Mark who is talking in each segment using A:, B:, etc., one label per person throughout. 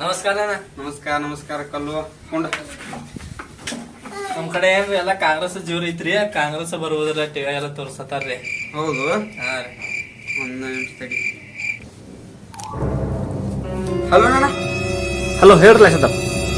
A: ನಮಸ್ಕಾರ ಅಣ್ಣ.
B: ನಮಸ್ಕಾರ ನಮಸ್ಕಾರ ಕಲ್ಲು. ಕುಂಡ.
A: ನಮ್ ಕಡೆ ಏನ್ರಿ ಎಲ್ಲ ಕಾಂಗ್ರೆಸ್ ಜೀವ್ರ ಐತ್ರಿ ಕಾಂಗ್ರೆಸ್ ಬರುವುದಿಲ್ಲ ಟಿವಿ ಎಲ್ಲ ತೋರ್ಸತ್ತಾರ್ರಿ
B: ಹೌದು?
A: ಹಾ ರೀ.
B: ಒಂದ್ ನಿಮಿಷ ತಡಿ. ಹಲೋ ಅಣ್ಣ.
C: ಹಲೋ ಹೇಳ್ರಲ್ಲ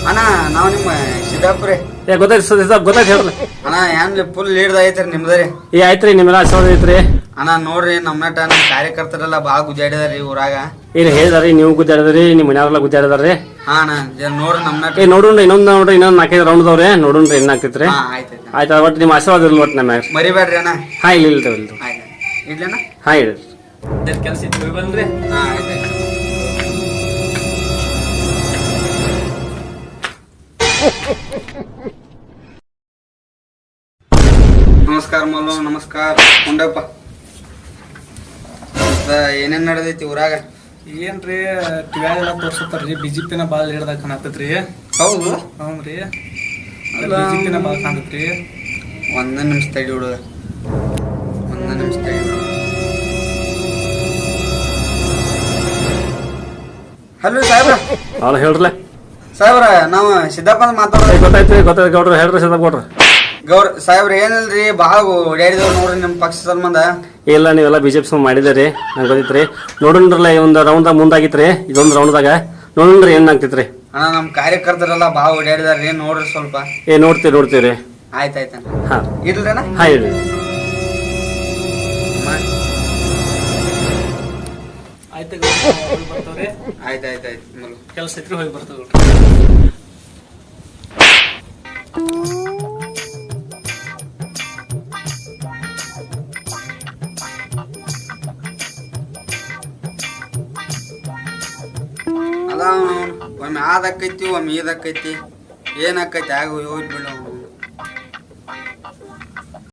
B: ಅಣ್ಣ ನಾವು ನಿಮ್ಮ ಸಿದ್ದಾಪುರಿ.
C: ಏ ಗೊತ್ತಾಯ್ತು ಸಿದ್ದಪ್ಪ ಗೊತ್ತಾಯ್ತು ಹೇಳ್ರಿ.
B: ಅಣ್ಣ ಏನ್ ಫುಲ್ ಲೀಡ್ ಐತ್ರಿ ನಿಮ್ದರಿ?
C: ಏ ಆಯ್ತ್ರಿ ನಿಮ್ಮೆಲ್ಲ ಆಶೀರ್ವಾದ ಐತ್ರಿ.
B: ಅಣ್ಣ ನೋಡ್ರಿ ನಮ್ಮ ನಟ ನಮ್ಮ ಕಾರ್ಯಕರ್ತರೆಲ್ಲ ಭಾಳ ಗುಜಾಡಿದಾರಿ ಊರಾಗ.
C: ಏನು ಹೇಳಿದಾರಿ ನೀವು ಗುದ್ದಾಡಿದ್ರಿ ನಿಮ್ಮ ಮನೆಯವ್ರೆಲ್ಲ ಗುದ್ದಾಡಿದಾರ್ರಿ
B: ಹಾ ಅಣ್ಣ ಜರ ನೋಡ್ರಿ ನಮ್ಮ ನಟ
C: ಏ ನೋಡ್ರಿ ಇನ್ನೊಂದು ನೋಡ್ರಿ ಇನ್ನೊಂದು ನಾಲ್ಕೈದು ರೌಂಡ್ ಅದಾವ್ರಿ. ನೋಡ್ರಿ ಏನ್ ಆಗ್ತೈತ್ರಿ
B: ಹಾ ಆಯ್ತಾಯ್ತು
C: ಆಯ್ತಾ. ಒಟ್ಟು ನಿಮ್ಮ ಆಶೀರ್ವಾದ ಇರ್ಲಿ ಒಟ್ಟು ನಮ್ಮ
B: ಮರಿಬೇಡ್ರಿ ಅಣ್ಣ.
C: ಹಾ ಇಲ್ಲ ಇಲ್ಲ ಇಲ್ಲ
B: ಆಯ್ತು ಇಡ್ಲಣ್ಣ?
C: ಹಾ ಹೇಳ್ರಿ
A: ಕೆಲಸ ಇತ್ತು ಬಂದ್ರಿ.
B: ಹಾ ಆಯ್ತಾಯ್ತು ನಮಸ್ಕಾರ ಮಲ್ಲು ನಮಸ್ಕಾರ. ಕುಂಡಪ್ಪ. ಏನೇನ್ ನಡೆದೈತಿ ಊರಾಗ?
A: ಏನ್ರಿ ಟಿವಿ ಎಲ್ಲ ತೋರ್ಸತ್ತಾರ್ರಿ. ಬಿಜೆಪಿನ ಬಾಳ ಹಿಡ್ದಾಗ ಕಾಣತೈತ್ರಿ
B: ಹೌದು?
A: ಹೌದ್ರಿ.
B: ಅಲ್ಲ.
A: ಬಿಜೆಪಿನ ಬಾಳ ಕಾಣತ್ರಿ
B: ಒಂದ ನಿಮಿಷ ತಡಿ ಹುಡುಗ. ಒಂದ ನಿಮಿಷ ತಡಿ ಹಲೋ ಸಾಹೇಬ್ರ.
C: ಹೇಳ್ರಲ್ಲ
B: ಸಾಹೇಬ್ರ ನಾವು ಸಿದ್ದಪ್ಪ ಮಾತಾಡೋದು
C: ಗೊತ್ತಾಯ್ತು ಗೊತ್ತಾಯ್ತು ಗೌಡ್ರು ಹೇಳ್ರಿ ಸಿದ್ದಪ್ಪ ಗೌಡ್ರು.
B: ಗೌರ್ ಸಾಹೇಬ್ರ ಏನಿಲ್ರಿ ಭಾಳ ಓಡಾಡಿದವ್ರು ನೋಡ್ರಿ ನಿಮ್ಮ ಪಕ್ಷ ಸಂಬಂಧ.
C: ಇಲ್ಲ ನೀವೆಲ್ಲ ಬಿ ಸುಮ್ ಮಾಡಿದಿರಿ ನಂಗೆ ಗೊತ್ತಿತ್ರಿ. ನೋಡೋಣ್ರಲ್ಲ ಒಂದು ರೌಂಡ್ದಾಗ ಮುಂದಾಗಿತ್ರಿ ಇದೊಂದು ರೌಂಡ್ದಾಗ ನೋಡೋಣ್ರಿ ಏನ್ ಆಗ್ತೈತ್ರಿ?
B: ಅಣ್ಣ ನಮ್ಮ ಕಾರ್ಯಕರ್ತರೆಲ್ಲ ಭಾಳ ಓಡಾಡಿದಾರ್ರಿ ನೋಡ್ರಿ ಸ್ವಲ್ಪ.
C: ಏ ನೋಡ್ತೀವಿ ನೋಡ್ತೀವಿ
B: ಆಯ್ತಾಯ್ತಣ್ಣ
C: ಹಾ.
B: ಇಲ್ರಣ್ಣ
C: ಹಾ ಹೇಳ್ರಿ
A: ಆಯ್ತು ಹೋಗಿ ಆಯ್ತು
B: ಆಯ್ತಾಯ್ತಾಯ್ತು ಮಲ್ಲು
A: ಕೆಲಸ ಐತ್ರಿ ಹೋಗಿ ಬರ್ತಾವ
B: ಅಲ್ಲ ಒಮ್ಮೆ ಆದಕ್ಕೈತಿ ಒಮ್ಮೆ ಇದಾಕೈತಿ ಏನಾಕೈತಿ ಆಗ ಹೋಗಿ ಬಿಡು.